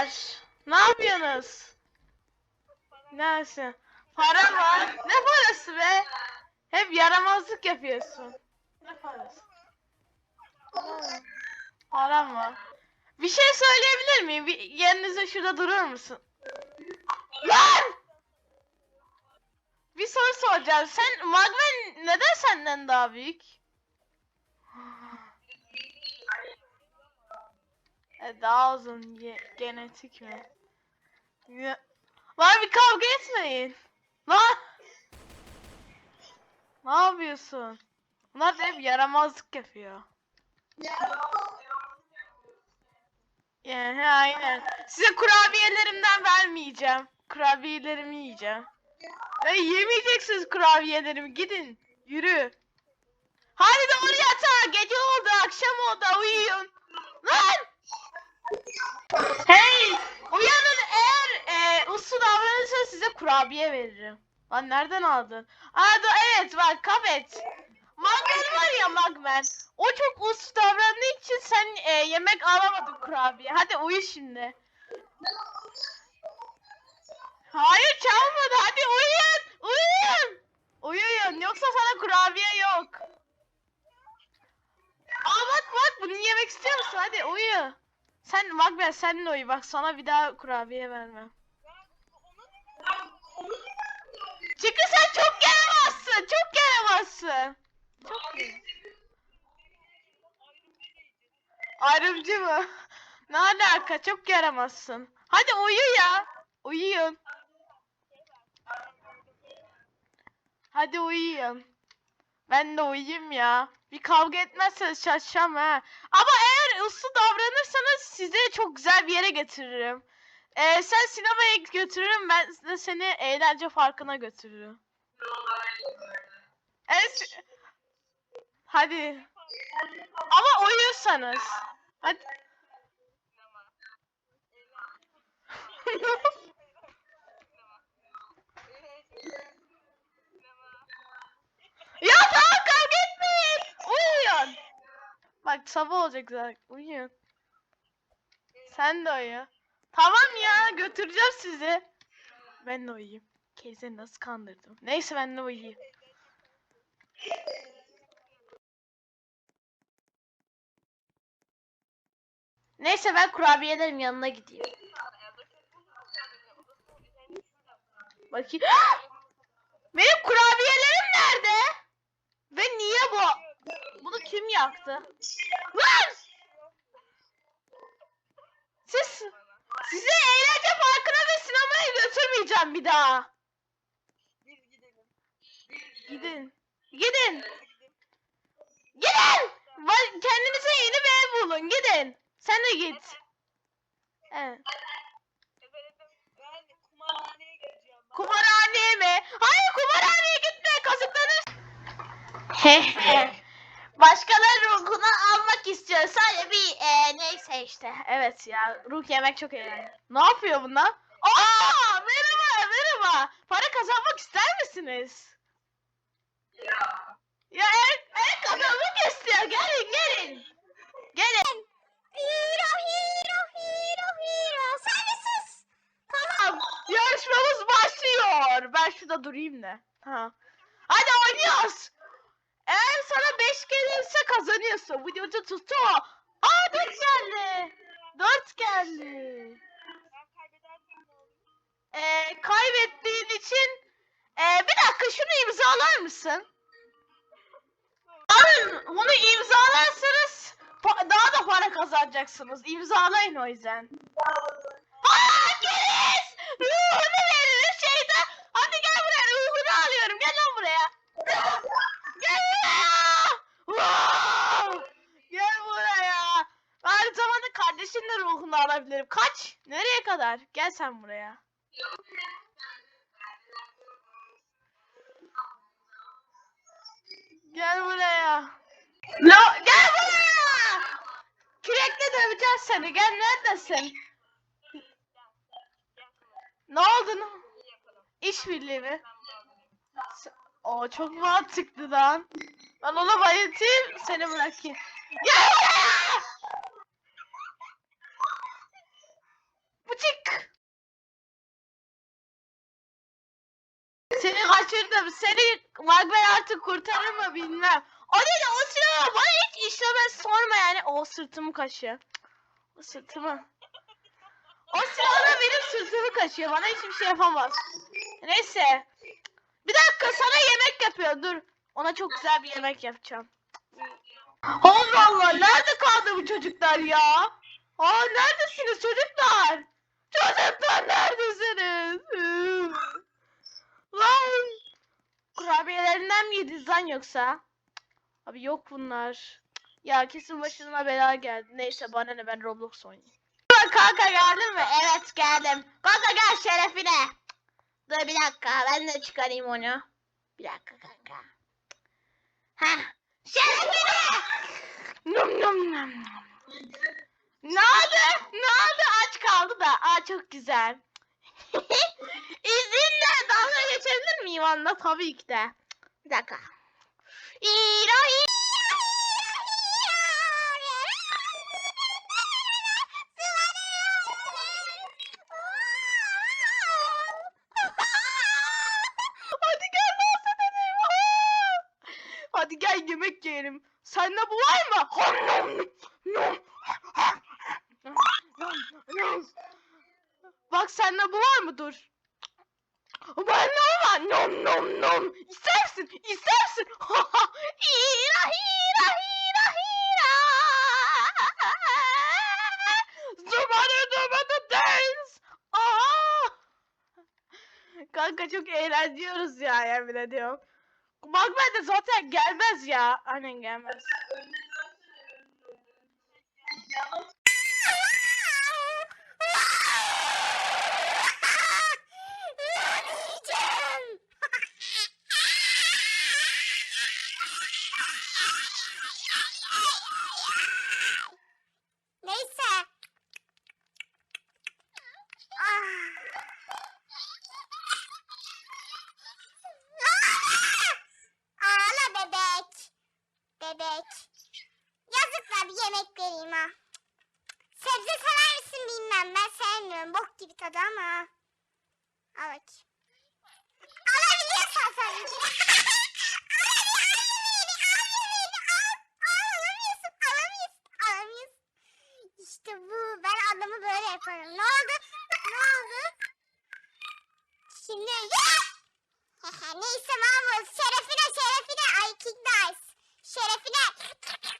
var? Ne yapıyorsunuz? Neresi? Para var. Ne parası be? Hep yaramazlık yapıyorsun. Ne parası? Ha, Param var. Bir şey söyleyebilir miyim? Bir yerinize şurada durur musun? Lan! Bir soru soracağım. Sen Magmen neden senden daha büyük? E, uzun ge- genetik mi? Ya. Bir kavga etmeyin. Lan! Ne yapıyorsun? Bunlar da hep yaramazlık yapıyor. Yani aynen. Size kurabiyelerimden vermeyeceğim. Kurabiyelerimi yiyeceğim. E, yemeyeceksiniz kurabiyelerimi. Gidin. Yürü. Hadi doğru yatağa. Gece oldu, akşam oldu. Uyuyun. Lan! Hey! Uyanın eğer e, uslu davranırsa size kurabiye veririm. Lan nereden aldın? Aa da evet bak kafet. Magmen var ya Magmen. O çok uslu davrandığı için sen e, yemek alamadın kurabiye. Hadi uyu şimdi. Hayır çalmadı. Hadi uyuyun. Uyuyun. Uyuyun. Yoksa sana kurabiye yok. Aa bak bak bunu yemek istiyor musun? Hadi uyu. Sen Magmen sen de uyu. Bak sana bir daha kurabiye vermem. Çünkü sen çok yaramazsın. Çok yaramazsın. Çok Ayrımcı mı? Ne alaka? Çok yaramazsın. Hadi uyu ya. Uyuyun. Hadi uyuyun. Ben de uyuyayım ya. Bir kavga etmezseniz şaşacağım ha. Ama eğer uslu davranırsanız sizi çok güzel bir yere getiririm. Ee, sen sinemaya götürürüm ben de seni eğlence farkına götürürüm. Evet. Hadi. Ama uyursanız. Hadi. ya tamam kavga etmeyin. Uyuyun. Bak sabah olacak zaten. Uyuyun. Sen de uyu. Tamam ya götüreceğim sizi. Ben de uyuyayım. Keyse nasıl kandırdım. Neyse ben de uyuyayım. Neyse ben kurabiyelerin yanına gideyim. Bakayım. Benim kurabiyelerim nerede? Ve niye bu? Bunu kim yaktı? Lan! Siz sizi eğlence parkına ve sinemaya götürmeyeceğim bir daha. Gidin. Gidin. Gidin. Kendinize yeni bir ev bulun. Gidin. Sen de git. Evet. Kumarhaneye mi? Hayır kumarhaneye gitme. Kazıklanır. He he. Başkaları ruhunu almak istiyor. Sadece bir e, neyse işte. Evet ya ruh yemek çok eğlenceli. Ne yapıyor bunlar? Aa merhaba merhaba. Para kazanmak ister misiniz? Ya evet, evet kazanmak istiyor. Gelin gelin. Gelin. Hero hero hero hero sensiz. Tamam. Yarışmamız başlıyor. Ben şurada durayım da. Ha. Hadi oynuyoruz. Sana 5 gelirse kazanıyorsun. Videocu tuttu. Aa 4 geldi. 4 geldi. Ee, kaybettiğin için ee, bir dakika şunu imzalar mısın? Alın bunu imzalarsanız daha da para kazanacaksınız. İmzalayın o yüzden. Aa Geliz! Ruhunu verir şeyde. Hadi gel buraya ruhunu alıyorum. Gel lan buraya. Gel buraya. Wow! Gel buraya. Aynı zamanda kardeşinin de ruhunu alabilirim. Kaç? Nereye kadar? Gel sen buraya. Gel buraya. No, gel buraya. Kürekle döveceğiz seni. Gel neredesin? Ne oldu? ne- İşbirliği mi? O çok mantıklı lan. Ben ona bayıltayım, seni bırakayım. Gel buraya! Bu kaçırdım. Seni Magber artık kurtarır mı bilmem. O değil o silahı bana hiç işlemez sorma yani. O sırtımı kaşıyor. O sırtımı. O silahla benim sırtımı kaşıyor. Bana hiçbir şey yapamaz. Neyse. Bir dakika sana yemek yapıyor. Dur. Ona çok güzel bir yemek yapacağım. Allah Allah. Nerede kaldı bu çocuklar ya? Aa neredesiniz çocuklar? Çocuklar neredesiniz? Lan. Kurabiyelerinden mi yediniz lan yoksa? Abi yok bunlar. Ya kesin başına bela geldi. Neyse bana ne ben Roblox oynayayım. Kanka geldin mi? Evet geldim. Kanka gel şerefine. Dur bir dakika ben de çıkarayım onu. Bir dakika kanka. Heh. Şerefine! Num num num. Ne oldu? Ne oldu? Aç kaldı da. Aa çok güzel. İzinle dalga geçebilir miyim onunla? Tabii ki de. Bir dakika. Aa! Hadi gel yemek yiyelim. Sende bu var mı? Ham, nom, nom, nom. Nom. Bak sende bu var mı? Dur. Bende o var. Nom nom nom. İstersin. istersin. hira hira hira hira. Zumara zumara dance. Aa! Kanka çok eğleniyoruz ya yemin ediyorum. Bak ben de zaten gelmez ya. Annen gelmez. Sevmiyorum. Bok gibi tadı ama. Al bak. Alabiliyorsan tabii ki. İşte bu. Ben adamı böyle yaparım. Ne oldu? Ne oldu? Şimdi Neyse Mahmut şerefine şerefine ay King Dice. Şerefine.